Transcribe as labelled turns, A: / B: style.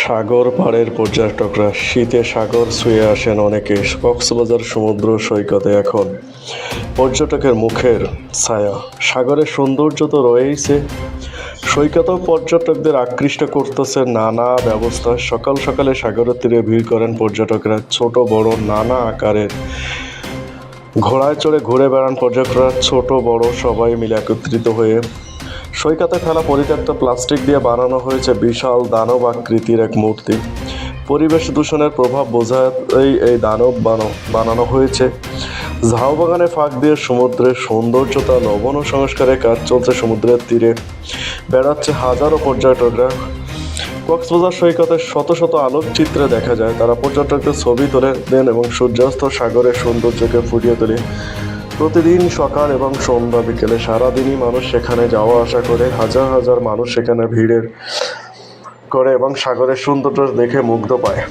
A: সাগর পাড়ের পর্যটকরা শীতে সাগর ছুঁয়ে আসেন অনেকে কক্সবাজার সমুদ্র সৈকতে এখন। পর্যটকের মুখের ছায়া। সাগরের সৌন্দর্য তো রয়েইছে। সৈকতেও পর্যটকদের আকৃষ্ট করতেছে নানা ব্যবস্থা। সকাল সকালে সাগরের তীরে ভিড় করেন পর্যটকরা। ছোট, বড়, নানা আকারের। ঘোড়ায় চড়ে ঘুরে বেড়ান পর্যটকরা। ছোট, বড় সবাই মিলে একত্রিত হয়ে সৈকতে ফেলা পরিত্যক্ত প্লাস্টিক দিয়ে বানানো হয়েছে বিশাল দানব আকৃতির এক মূর্তি। পরিবেশ দূষণের প্রভাব বোঝাতেই এই দানব বানো- বানানো হয়েছে। ঝাউবাগানে ফাঁক দিয়ে সমুদ্রের সৌন্দর্যতা ও সংস্কারের কাজ চলছে সমুদ্রের তীরে। বেড়াচ্ছে হাজারো পর্যটকরা। কক্সবাজার সৈকতে শত শত আলোকচিত্রে দেখা যায়। তারা পর্যটকদের ছবি তোলে দেন এবং সূর্যাস্ত সাগরের সৌন্দর্যকে ফুটিয়ে তোলে। প্রতিদিন সকাল এবং সন্ধ্যা বিকেলে সারাদিনই মানুষ সেখানে যাওয়া আসা করে, হাজার হাজার মানুষ সেখানে ভিড়ের করে এবং সাগরের সৌন্দর্য দেখে মুগ্ধ পায়।